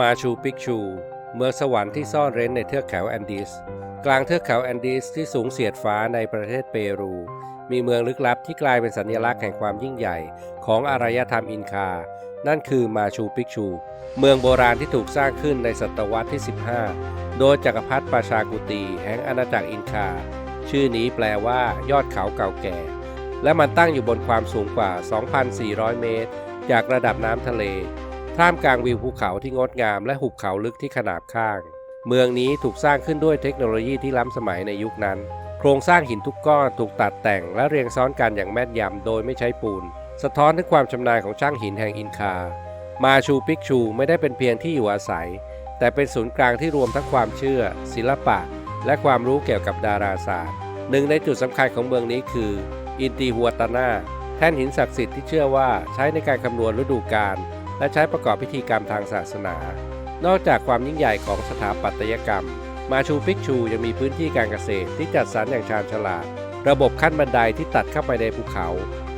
มาชูปิกชู เมืองสวรรค์ที่ซ่อนเร้นในเทือกเขาแอนดีส กลางเทือกเขาแอนดีสที่สูงเสียดฟ้าในประเทศเปรู มีเมืองลึกลับที่กลายเป็นสัญลักษณ์แห่งความยิ่งใหญ่ ของอารยธรรมอินคา นั่นคือมาชูปิกชู เมืองโบราณที่ถูกสร้างขึ้นในศตวรรษที่ 15 โดยจักรพรรดิปาชากุตีแห่งอาณาจักรอินคา ชื่อนี้แปลว่ายอดเขาเก่าแก่ และมันตั้งอยู่บนความสูงกว่า 2,400 เมตร จากระดับน้ำทะเล ท่ามกลางวิวภูเขาที่งดงามและหุบเขาลึกที่ขนาบข้าง เมืองนี้ถูกสร้างขึ้นด้วยเทคโนโลยีที่ล้ำสมัยในยุคนั้น โครงสร้างหินทุกก้อนถูกตัดแต่งและเรียงซ้อนกันอย่างแม่นยำโดยไม่ใช้ปูน สะท้อนถึงความชำนาญของช่างหินแห่งอินคา มาชูปิกชูไม่ได้เป็นเพียงที่อยู่อาศัย แต่เป็นศูนย์กลางที่รวมทั้งความเชื่อ ศิลปะ และความรู้เกี่ยวกับดาราศาสตร์ หนึ่งในจุดสำคัญของเมืองนี้คือ อินติหัวตานาแท่นหินศักดิ์สิทธิ์ที่เชื่อว่าใช้ในการคำนวณฤดูกาล และใช้ประกอบพิธีกรรมทางศาสนา นอกจากความยิ่งใหญ่ของสถาปัตยกรรม มาชูปิกชูยังมีพื้นที่การเกษตรที่จัดสรรอย่างชาญฉลาด ระบบขั้นบันไดที่ตัดเข้าไปในภูเขา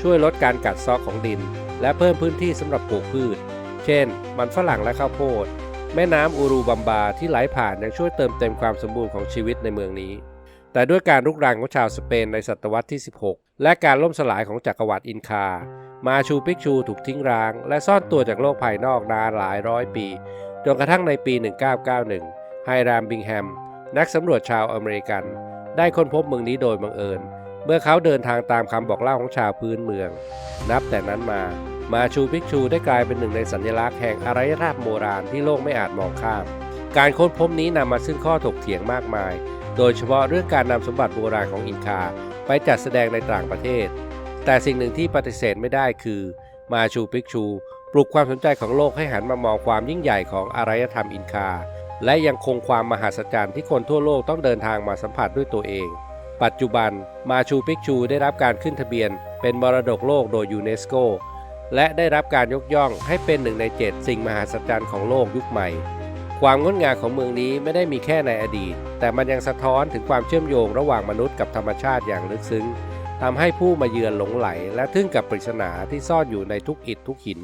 ช่วยลดการกัดเซอกของดิน และเพิ่มพื้นที่สำหรับปลูกพืช เช่น มันฝรั่งและข้าวโพด แม่น้ำอูรูบัมบาที่ไหลผ่านยังช่วยเติมเต็มความสมบูรณ์ของชีวิตในเมืองนี้ แต่ด้วยการรุกรานของชาวสเปนในศตวรรษที่ 16 และการล่มสลายของจักรวรรดิอินคา มาชูปิกชูถูกทิ้งร้าง และซ่อนตัวจากโลกภายนอกนานหลายร้อยปี จนกระทั่งในปี 1991 ไฮรามบิงแฮม นักสำรวจชาวอเมริกัน ได้ค้นพบเมืองนี้โดยบังเอิญ เมื่อเขาเดินทางตามคำบอกเล่าของชาวพื้นเมือง นับแต่นั้นมา มาชูปิกชูได้กลายเป็นหนึ่งในสัญลักษณ์แห่งอารยธรรมโบราณที่โลกไม่อาจมองข้าม การค้นพบนี้นำมาซึ่งข้อถกเถียงมากมาย โดยเฉพาะเรื่องการนำสมบัติโบราณของอินคาไปจัดแสดงในต่างประเทศ แต่สิ่งหนึ่งที่ปฏิเสธไม่ได้คือ มาชูปิกชู ปลุกความสนใจของโลกให้หันมามองความยิ่งใหญ่ของอารยธรรมอินคา และยังคงความมหัศจรรย์ที่คนทั่วโลกต้องเดินทางมาสัมผัสด้วยตัวเอง ปัจจุบันมาชูปิกชูได้รับการขึ้นทะเบียน เป็นมรดกโลกโดยยูเนสโกและได้รับการยกย่องให้เป็นหนึ่งในเจ็ดสิ่งมหัศจรรย์ของโลกยุคใหม่ ความงดงามของเมืองนี้ไม่ได้มีแค่ในอดีต แต่มันยังสะท้อนถึงความเชื่อมโยงระหว่างมนุษย์กับธรรมชาติอย่างลึกซึ้งทำให้ผู้มาเยือนหลงไหล และทึ่งกับปริศนาที่ซ่อนอยู่ในทุกอิฐทุกหิน